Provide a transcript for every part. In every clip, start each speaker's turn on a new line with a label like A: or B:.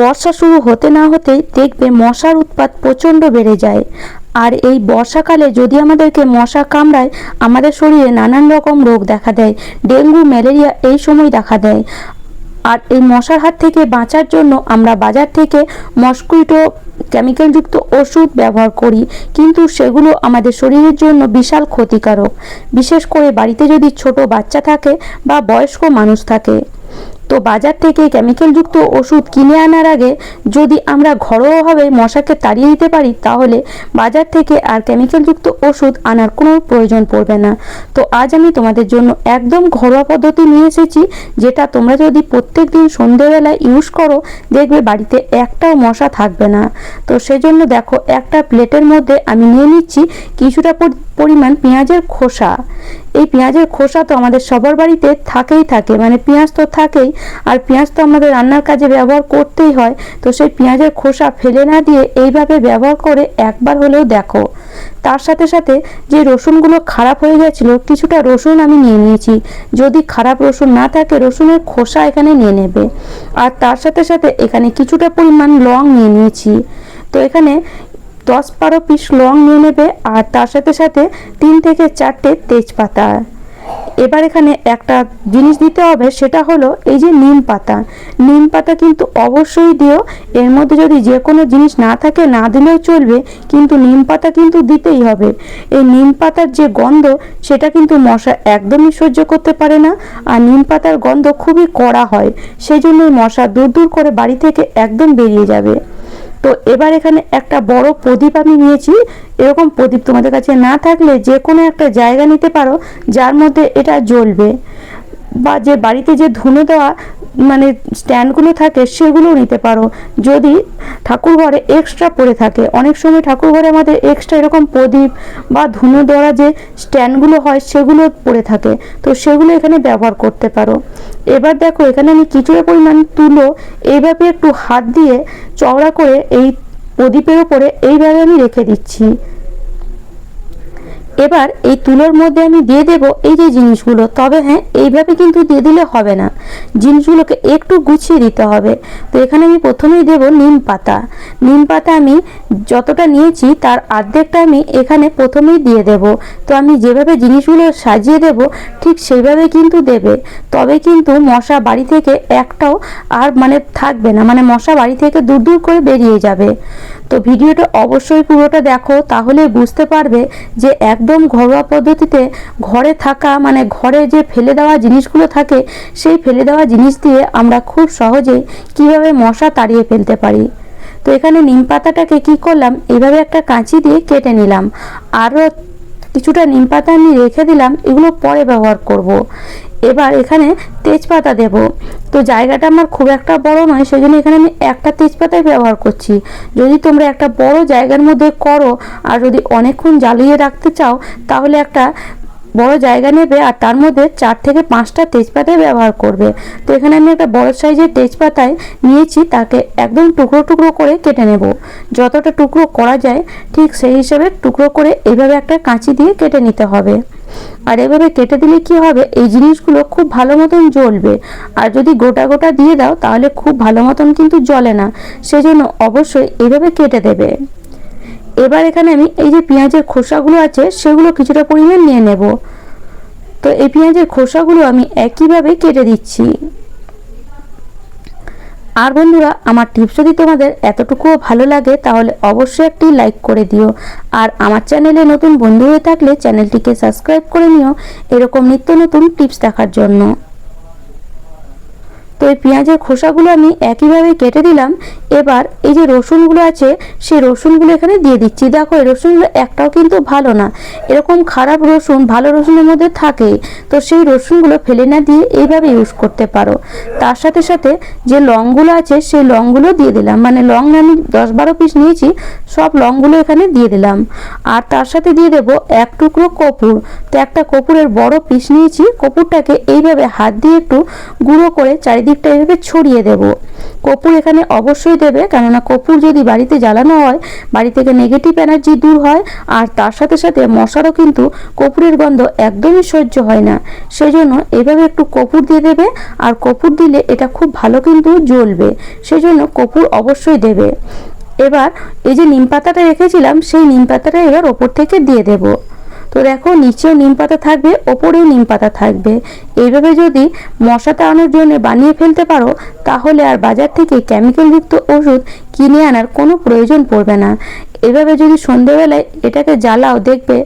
A: বর্ষা শুরু হতে না হতেই দেখবে মশার উৎপাত প্রচণ্ড বেড়ে যায়। আর এই বর্ষাকালে যদি আমাদেরকে মশা কামড়ায়, আমাদের শরীরে নানান রকম রোগ দেখা দেয়। ডেঙ্গু, ম্যালেরিয়া এই সময় দেখা দেয়। আর এই মশার হাত থেকে বাঁচার জন্য আমরা বাজার থেকে মস্কুইটো কেমিক্যালযুক্ত ওষুধ ব্যবহার করি। কিন্তু সেগুলো আমাদের শরীরের জন্য বিশাল ক্ষতিকারক। বিশেষ করে বাড়িতে যদি ছোট বাচ্চা থাকে বা বয়স্ক মানুষ থাকে। তো বাজার থেকে কেমিক্যালযুক্ত ওষুধ কিনে আনার আগে যদি আমরা ঘরোয়াভাবে মশাকে তাড়িয়ে দিতে পারি, তাহলে বাজার থেকে আর কেমিক্যালযুক্ত ওষুধ আনার কোনো প্রয়োজন পড়বে না। তো আজ আমি তোমাদের জন্য একদম ঘরোয়া পদ্ধতি নিয়ে এসেছি, যেটা তোমরা যদি প্রত্যেক দিন সন্ধেবেলায় ইউজ করো, দেখবে বাড়িতে একটাও মশা থাকবে না। তো সেজন্য দেখো, একটা প্লেটের মধ্যে আমি নিয়ে নিচ্ছি কিছুটা পরিমাণ পেঁয়াজের খোসা। এই পেঁয়াজের খোসা তো আমাদের সবার বাড়িতে থাকেই থাকে মানে পেঁয়াজ তো থাকেই, আর পেঁয়াজ তো আমাদের রান্নার কাজে ব্যবহার করতেই হয়, তো সেই পেঁয়াজের খোসা ফেলে না দিয়ে এইভাবে ব্যবহার করে একবার হলেও দেখো। তার সাথে সাথে যে রসুনগুলো খারাপ হয়ে গেছিল, কিছুটা রসুন আমি নিয়ে নিয়েছি, যদি খারাপ রসুন না থাকে, রসুনের খোসা এখানে নিয়ে নেবে। আর তার সাথে সাথে এখানে কিছুটা পরিমাণ লং নিয়ে নিয়েছি, তো এখানে দশ বারো পিস লং নিয়ে নেবে আর তার সাথে সাথে তিন থেকে চারটে তেজপাতা। এবার এখানে একটা জিনিস দিতে হবে, সেটা হলো এই যে নিম পাতা। নিম পাতা কিন্তু অবশ্যই দিও, এর মধ্যে যদি যে কোনো জিনিস না থাকে, না দিলেও চলবে, কিন্তু নিম পাতা কিন্তু দিতেই হবে। এই নিম পাতার যে গন্ধ, সেটা কিন্তু মশা একদমই সহ্য করতে পারে না, আর নিম পাতার গন্ধ খুবই কড়া হয়, সেই জন্যই মশা দূর দূর করে বাড়ি থেকে একদম বেরিয়ে যাবে। তো এবার এখানে একটা বড় প্রদীপ আমি নিয়েছি। এরকম প্রদীপ তোমাদের কাছে না থাকলে যে কোনো একটা জায়গা নিতে পারো, যার মধ্যে এটা জ্বলবে। বা যে বাড়িতে যে ধুনো দেওয়া মানে স্ট্যান্ডগুলো থাকে সেগুলোও নিতে পারো। যদি ঠাকুর ঘরে এক্সট্রা পড়ে থাকে, অনেক সময় ঠাকুর ঘরে আমাদের এক্সট্রা এরকম প্রদীপ বা ধুনো দেওয়া যে স্ট্যান্ডগুলো হয় সেগুলো পড়ে থাকে। তো সেগুলো এখানে ব্যবহার করতে পারো। এবার দেখো, এখানে আমি কিছুটা পরিমাণ তুলো এইভাবে একটু হাত দিয়ে চওড়া করে এই প্রদীপের উপরে এইভাবে আমি রেখে দিচ্ছি। এবার এই তুলোর মধ্যে আমি দিয়ে দেব এই যে জিনিসগুলো। তবে হ্যাঁ এইভাবে কিন্তু দিয়ে দিলে হবে না। জিনিসগুলোকে একটু গুছিয়ে দিতে হবে। তো এখানে আমি প্রথমেই দেব নিম পাতা। নিম পাতা আমি যতটা নিয়েছি, তার অর্ধেকটা আমি এখানে প্রথমেই দিয়ে দেব। তো আমি যেভাবে জিনিসগুলো সাজিয়ে দেব, ঠিক সেইভাবে কিন্তু দেবে। তবে কিন্তু মশা বাড়ি থেকে একটাও আর মানে থাকবে না। মানে মশা বাড়ি থেকে দূর দূর করে বেরিয়ে যাবে। তো ভিডিওটা অবশ্যই পুরোটা দেখো, তাহলে বুঝতে পারবে যে একদম ঘরোয়া পদ্ধতিতে ঘরে থাকা মানে ঘরে যে ফেলে দেওয়া জিনিসগুলো থাকে, সেই ফেলে দেওয়া জিনিস দিয়ে আমরা খুব সহজে কীভাবে মশা তাড়িয়ে ফেলতে পারি। তো এখানে নিম পাতাটাকে কি করলাম? এইভাবে একটা কাঁচি দিয়ে কেটে নিলাম। আরও কিছুটা নিম পাতা আমি রেখে দিলাম, এগুলো পরে ব্যবহার করব। এবার এখানে তেজপাতা দেব। তো জায়গাটা আমার খুব একটা বড় নয় সেই জন্য এখানে আমি একটা তেজপাতাই ব্যবহার করছি। যদি তোমরা একটা বড় জায়গার মধ্যে করো আর যদি অনেকক্ষণ জ্বালিয়ে রাখতে চাও, তাহলে একটা বড় জায়গা নেবে আর তার মধ্যে চার থেকে পাঁচটা তেজপাতাই ব্যবহার করবে। তো এখানে আমি একটা বড় সাইজের তেজপাতায় নিয়েছি, তাকে একদম টুকরো টুকরো করে কেটে নেব। যতটা টুকরো করা যায়, ঠিক সেই হিসাবে টুকরো করে এইভাবে একটা কাঁচি দিয়ে কেটে নিতে হবে। আর এভাবে কেটে দিলে কি হবে? এই জিনিসগুলো খুব ভালো মতন জ্বলবে। আর যদি গোটা গোটা দিয়ে দাও, তাহলে খুব ভালো মতন কিন্তু জ্বলে না। সেজন্য অবশ্যই এভাবে কেটে দেবে। এবার এখানে আমি এই যে পেঁয়াজের খোসাগুলো আছে, সেগুলো কিছুটা পরিমাণ নিয়ে নেব। তো এই পেঁয়াজের খোসাগুলো আমি একইভাবে কেটে দিচ্ছি। আর বন্ধুরা, আমার টিপস যদি তোমাদের এতটুকুও ভালো লাগে, তাহলে অবশ্যই একটি লাইক করে দিও। আর আমার চ্যানেলে নতুন বন্ধু হয়ে থাকলে চ্যানেলটিকে সাবস্ক্রাইব করে নিও, এরকম নিত্য নতুন টিপস দেখার জন্য। তো এই পেঁয়াজের খোসাগুলো আমি একইভাবে কেটে দিলাম। এবার এই যে রসুনগুলো আছে, সেই রসুনগুলো এখানে দিয়ে দিচ্ছি। দেখো, এই রসুনগুলো একটাও কিন্তু ভালো না। এরকম খারাপ রসুন, ভালো রসুনের মধ্যে থাকে তো সেই রসুনগুলো ফেলে না দিয়ে এইভাবে ইউজ করতে পারো। তার সাথে সাথে যে লংগুলো আছে, সেই লংগুলো দিয়ে দিলাম। মানে লং আমি দশ বারো পিস নিয়েছি, সব লংগুলো এখানে দিয়ে দিলাম। আর তার সাথে দিয়ে দেবো এক টুকরো কপুর। তো একটা কপুরের বড় পিস নিয়েছি, কপুরটাকে এইভাবে হাত দিয়ে একটু গুঁড়ো করে চারিদিকটা এভাবে ছড়িয়ে দেব। কপুর এখানে অবশ্যই দেবে, কেননা কপুর যদি বাড়িতে জ্বালানো হয়, বাড়ি থেকে নেগেটিভ এনার্জি দূর হয়, আর তার সাথে সাথে মশারও কিন্তু কপুরের গন্ধ একদমই সহ্য হয় না। সেজন্য এভাবে একটু কপুর দিয়ে দেবে, আর কপুর দিলে এটা খুব ভালো কিন্তু জ্বলবে। সেজন্য কপুর অবশ্যই দেবে। এবার এই যে নিম পাতাটা রেখেছিলাম, সেই নিম পাতাটা এবার ওপর থেকে দিয়ে দেব। তো দেখো নিচেও নিম পাতা থাকবে, ওপরেও নিম পাতা থাকবে। এইভাবে যদি মশা তাড়ানোর জন্য বানিয়ে ফেলতে পারো, তাহলে আর বাজার থেকে কেমিক্যালযুক্ত ওষুধ কিনে আনার কোনো প্রয়োজন পড়বে না। এভাবে যদি সন্ধেবেলায় এটাকে জ্বালাও, দেখবে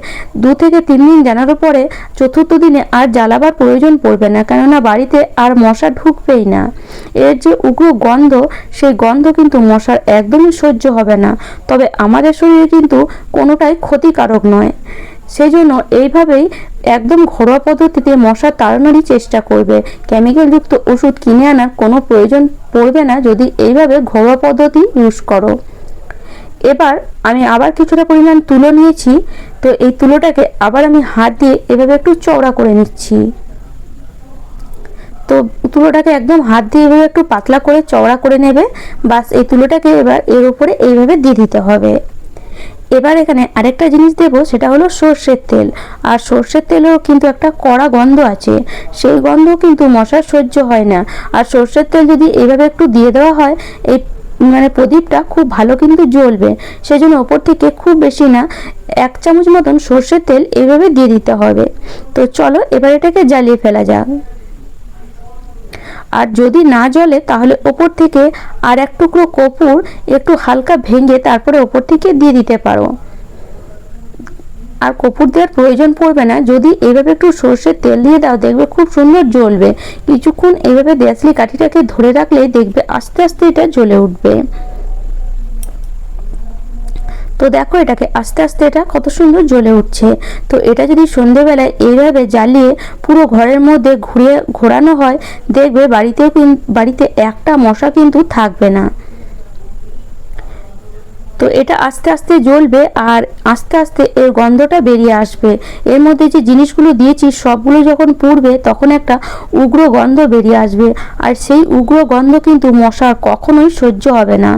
A: দু থেকে তিন দিন জানার পরে চতুর্থ দিনে আর জ্বালাবার প্রয়োজন পড়বে না, কেননা বাড়িতে আর মশা ঢুকবেই না। এর যে উগ্র গন্ধ, সেই গন্ধ কিন্তু মশার একদমই সহ্য হবে না। তবে আমাদের শরীরে কিন্তু কোনোটাই ক্ষতিকারক নয়। সেই জন্য এইভাবেই একদম ঘরোয়া পদ্ধতিতে মশা তাড়ানোরই চেষ্টা করবে। কেমিক্যালযুক্ত ওষুধ কিনে আনার কোনো প্রয়োজন পড়বে না যদি এইভাবে ঘরোয়া পদ্ধতি ইউজ করো। এবার আমি আবার কিছুটা পরিমাণ তুলো নিয়েছি, তো এই তুলোটাকে আবার আমি হাত দিয়ে এভাবে একটু চওড়া করে নিচ্ছি। তো তুলোটাকে একদম হাত দিয়ে এভাবে একটু পাতলা করে চওড়া করে নেবে, বাস এই তুলোটাকে এবার এর উপরে এইভাবে দিয়ে দিতে হবে। এবার এখানে আরেকটা জিনিস দেব, সেটা হলো সর্ষের তেল। আর সর্ষের তেলেও কিন্তু একটা কড়া গন্ধ আছে। সেই গন্ধ কিন্তু মশার সহ্য হয় না। আর সর্ষের তেল যদি এইভাবে একটু দিয়ে দেওয়া হয়, এই মানে প্রদীপটা খুব ভালো কিন্তু জ্বলবে। সেজন্য ওপর থেকে খুব বেশি না, এক চামচ মতন সর্ষের তেল এইভাবে দিয়ে দিতে হবে। তো চলো এবার এটাকে জ্বালিয়ে ফেলা যাক। আর যদি না জলে তাহলে ওপর থেকে আর এক টুকরো কপুর একটু হালকা ভেঙে তারপরে ওপর থেকে দিয়ে দিতে পারো। আর কপুর দেওয়ার প্রয়োজন পড়বে না। যদি এভাবে একটু সর্ষের তেল দিয়ে দাও, দেখবে খুব সুন্দর জ্বলবে। কিছুক্ষণ এইভাবে দেয়াসলি কাঠিটাকে ধরে রাখলে দেখবে আস্তে আস্তে এটা জ্বলে উঠবে। তো দেখো এটাকে আস্তে আস্তে এটা কত সুন্দর জ্বলে উঠছে। তো এটা যদি সন্ধেবেলায় এইভাবে জ্বালিয়ে পুরো ঘরের মধ্যে ঘুরিয়ে ঘোরানো হয়, দেখবে বাড়িতেও বাড়িতে একটা মশা কিন্তু থাকবে না। তো এটা আস্তে আস্তে জ্বলবে আর আস্তে আস্তে এর গন্ধটা বেরিয়ে আসবে। এর মধ্যে যে জিনিসগুলো দিয়েছি, সবগুলো যখন পুড়বে, তখন একটা উগ্র গন্ধ বেরিয়ে আসবে। আর সেই উগ্র গন্ধ কিন্তু মশার কখনোই সহ্য হবে না।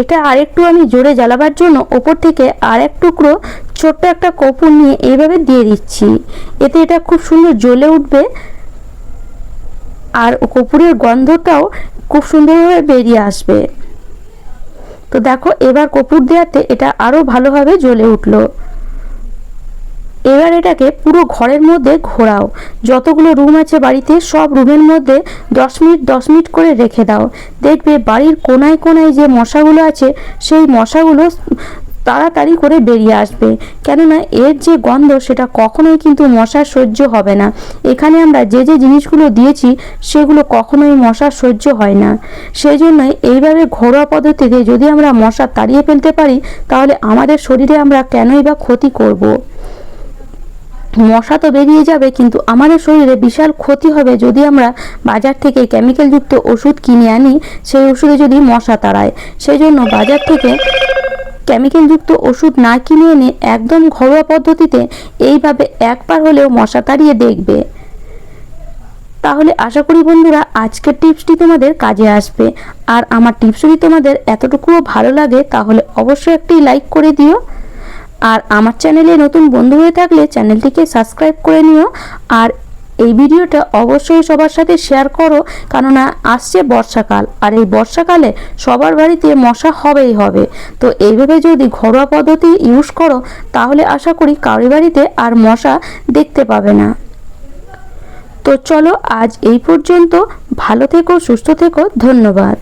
A: এটা আরেকটু আমি জোরে জ্বালাবার জন্য ওপর থেকে আর এক টুকরো ছোট্ট একটা কপুর নিয়ে এইভাবে দিয়ে দিচ্ছি। এতে এটা খুব সুন্দর জ্বলে উঠবে আর কপুরের গন্ধটাও খুব সুন্দরভাবে বেরিয়ে আসবে। তো দেখো, এবার কপুর দেওয়াতে এটা আরও ভালোভাবে জ্বলে উঠল। এবার এটাকে পুরো ঘরের মধ্যে ঘোরাও। যতগুলো রুম আছে বাড়িতে, সব রুমের মধ্যে দশ মিনিট দশ মিনিট করে রেখে দাও। দেখবে বাড়ির কোনায় কোনায় যে মশাগুলো আছে, সেই মশাগুলো তাড়াতাড়ি করে বেরিয়ে আসবে। কেননা এর যে গন্ধ, সেটা কখনোই কিন্তু মশার সহ্য হবে না। এখানে আমরা যে যে জিনিসগুলো দিয়েছি, সেগুলো কখনোই মশার সহ্য হয় না। সেই জন্যই এইভাবে ঘরোয়া পদ্ধতিতে যদি আমরা মশা তাড়িয়ে ফেলতে পারি, তাহলে আমাদের শরীরে আমরা কেনই বা ক্ষতি করব। মশা তো বেরিয়ে যাবে, কিন্তু আমাদের শরীরে বিশাল ক্ষতি হবে যদি আমরা বাজার থেকে কেমিক্যালযুক্ত ওষুধ কিনে আনি, সেই ওষুধে যদি মশা তাড়ায়। সেই জন্য বাজার থেকে কেমিক্যালযুক্ত ওষুধ না কিনে এনে একদম ঘরোয়া পদ্ধতিতে এইভাবে একবার হলেও মশা তাড়িয়ে দেখবে। তাহলে আশা করি বন্ধুরা, আজকের টিপসটি তোমাদের কাজে আসবে। আর আমার টিপস যদি তোমাদের এতটুকুও ভালো লাগে, তাহলে অবশ্যই একটি লাইক করে দিও। আর আমার চ্যানেলে নতুন বন্ধু হয়ে থাকলে চ্যানেলটিকে সাবস্ক্রাইব করে নিও। আর এই ভিডিওটা অবশ্যই সবার সাথে শেয়ার করো, কেননা আসছে বর্ষাকাল। আর এই বর্ষাকালে সবার বাড়িতে মশা হবেই হবে। তো এইভাবে যদি ঘরোয়া পদ্ধতি ইউজ করো, তাহলে আশা করি কারোর বাড়িতে আর মশা দেখতে পাবে না। তো চলো আজ এই পর্যন্ত। ভালো থেকো, সুস্থ থেকো। ধন্যবাদ।